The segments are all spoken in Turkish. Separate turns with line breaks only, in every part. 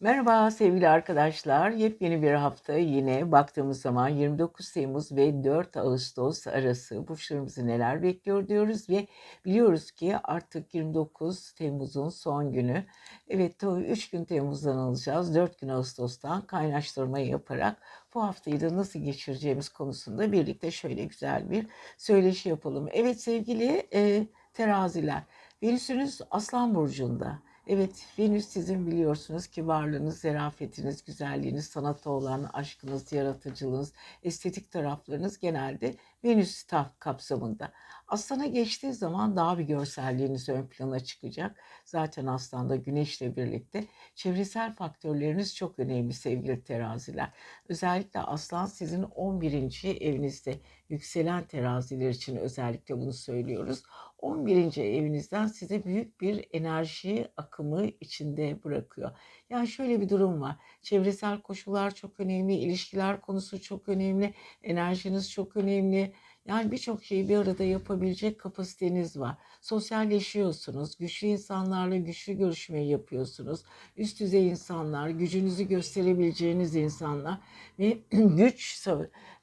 Merhaba sevgili arkadaşlar. Yepyeni bir hafta yine baktığımız zaman 29 Temmuz ve 4 Ağustos arası burçlarımızı neler bekliyor diyoruz ve biliyoruz ki artık 29 Temmuz'un son günü. Evet 3 gün Temmuz'dan alacağız. 4 gün Ağustos'tan kaynaştırma yaparak bu haftayı da nasıl geçireceğimiz konusunda birlikte şöyle güzel bir söyleşi yapalım. Evet sevgili e, teraziler Venüsünüz Aslan Burcu'nda. Evet, Venüs sizin biliyorsunuz ki varlığınız, zerafetiniz, güzelliğiniz, sanata olan aşkınız, yaratıcılığınız, estetik taraflarınız genelde Venüs taf kapsamında. Aslan'a geçtiği zaman daha bir görselliğiniz ön plana çıkacak. Zaten Aslan'da Güneş'le birlikte çevresel faktörleriniz çok önemli sevgili teraziler. Özellikle Aslan sizin 11. evinizde yükselen teraziler için özellikle bunu söylüyoruz. 11. evinizden size büyük bir enerji akımı içinde bırakıyor. Yani şöyle bir durum var. Çevresel koşullar çok önemli, ilişkiler konusu çok önemli, enerjiniz çok önemli. Yani birçok şeyi bir arada yapabilecek kapasiteniz var. Sosyalleşiyorsunuz, güçlü insanlarla güçlü görüşme yapıyorsunuz. Üst düzey insanlar, gücünüzü gösterebileceğiniz insanlar ve güç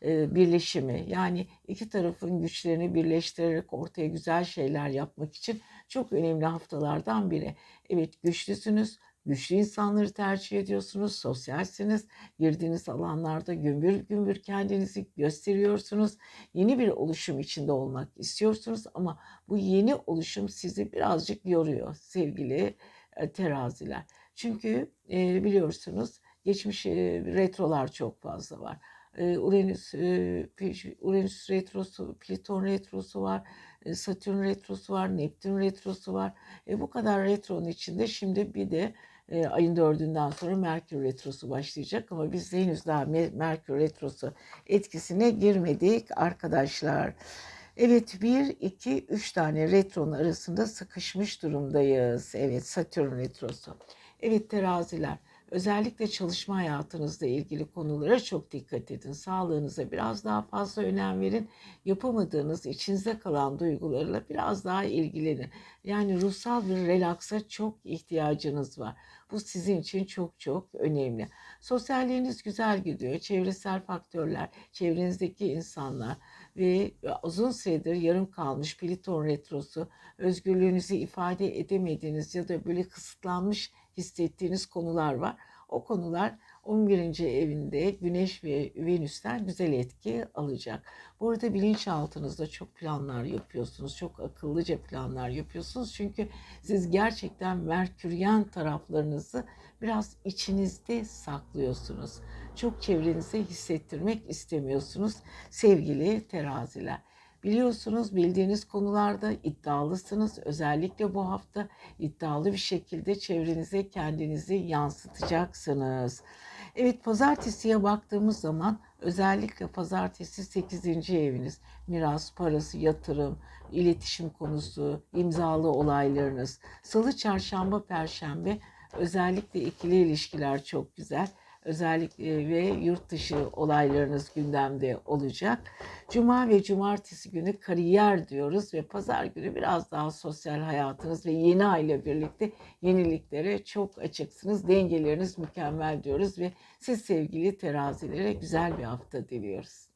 e, birleşimi yani iki tarafın güçlerini birleştirerek ortaya güzel şeyler yapmak için çok önemli haftalardan biri. Evet güçlüsünüz, Güçlü insanları tercih ediyorsunuz, sosyalsiniz, girdiğiniz alanlarda gümbür gümbür kendinizi gösteriyorsunuz. Yeni bir oluşum içinde olmak istiyorsunuz ama bu yeni oluşum sizi birazcık yoruyor sevgili e, teraziler. Çünkü e, biliyorsunuz geçmiş e, retrolar çok fazla var. E, Uranüs, Uranüs retrosu, Plüton retrosu var. E, Satürn retrosu var, Neptün retrosu var. E, bu kadar retronun içinde şimdi bir de e, ayın dördünden sonra Merkür Retrosu başlayacak ama biz henüz daha Merkür Retrosu etkisine girmedik arkadaşlar. Evet bir, iki, üç tane retronun arasında sıkışmış durumdayız. Evet Satürn Retrosu. Evet teraziler. Özellikle çalışma hayatınızla ilgili konulara çok dikkat edin. Sağlığınıza biraz daha fazla önem verin. Yapamadığınız içinizde kalan duygularla biraz daha ilgilenin. Yani ruhsal bir relaksa çok ihtiyacınız var. Bu sizin için çok çok önemli. Sosyalliğiniz güzel gidiyor. Çevresel faktörler, çevrenizdeki insanlar ve uzun süredir yarım kalmış Pliton retrosu, özgürlüğünüzü ifade edemediğiniz ya da böyle kısıtlanmış hissettiğiniz konular var. O konular 11. evinde Güneş ve Venüs'ten güzel etki alacak. Bu arada bilinçaltınızda çok planlar yapıyorsunuz. Çok akıllıca planlar yapıyorsunuz. Çünkü siz gerçekten Merküryen taraflarınızı biraz içinizde saklıyorsunuz. Çok çevrenize hissettirmek istemiyorsunuz sevgili teraziler. Biliyorsunuz bildiğiniz konularda iddialısınız. Özellikle bu hafta iddialı bir şekilde çevrenize kendinizi yansıtacaksınız. Evet pazartesiye baktığımız zaman özellikle pazartesi 8. eviniz. Miras, parası, yatırım, iletişim konusu, imzalı olaylarınız. Salı, çarşamba, perşembe özellikle ikili ilişkiler çok güzel özellikle ve yurt dışı olaylarınız gündemde olacak. Cuma ve cumartesi günü kariyer diyoruz ve pazar günü biraz daha sosyal hayatınız ve yeni aile birlikte yeniliklere çok açıksınız. Dengeleriniz mükemmel diyoruz ve siz sevgili terazilere güzel bir hafta diliyoruz.